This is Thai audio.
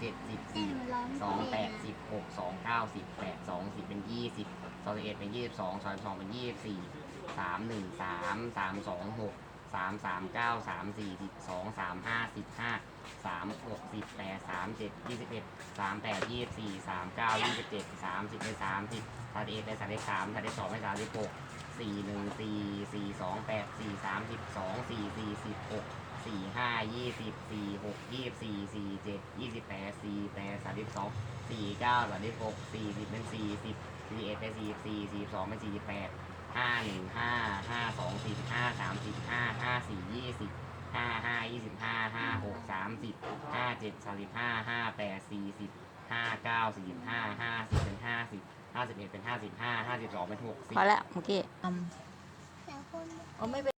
เจ็ดสิบสี่สองแปดสิบหกสองเก้าสิบแปดสองสิบเป็นยี่สิบสองสิบเอ็ดเป็นยี่สิบสองสองสองเป็นยี่สิบสี่สามหนึ่งสามสามสองหกสามสามเก้าสามสี่สิบสองสามห้าสิบห้าสามหกสิบแปดสามเจ็ดยี่สิบเอ็ดสามแปดยี่สิบสี่สามเก้ายี่สิบเจ็ดสามสิบเป็นสามสิบสามสิบเอ็ดเป็นสามสิบสามสามสิบสองเป็นสามสิบหกสี่หนึ่งสี่สี่สองแปดสี่สามสิบสองสี่สี่สิบหกสี่ห้ายี่สิบสี่หกยี่สิบสี่สี่เจ็ดยี่สิบแปด สี่แปดสามสิบสองสี่เก้าสามสิบหกสี่สิบเป็นสี่สิบสี่เอ็ดเป็นสี่สี่สี่สองเป็นสี่สิบแปดห้าหนึ่งห้าห้าสองสี่สิบห้าสามสิบห้าห้าสี่ยี่สิบห้าห้ายี่สิบห้าห้าหกสามสิบห้าเจ็ดสามสิบห้าห้าแปดสี่สิบห้าเก้าสี่สิบห้าห้าสิบเป็นห้าสิบห้าสิบเอ็ดเป็นห้าสิบห้าห้าสิบสองเป็นหกสิบพอแล้วเมื่อกี้แต่คนอ๋อไม่เป็น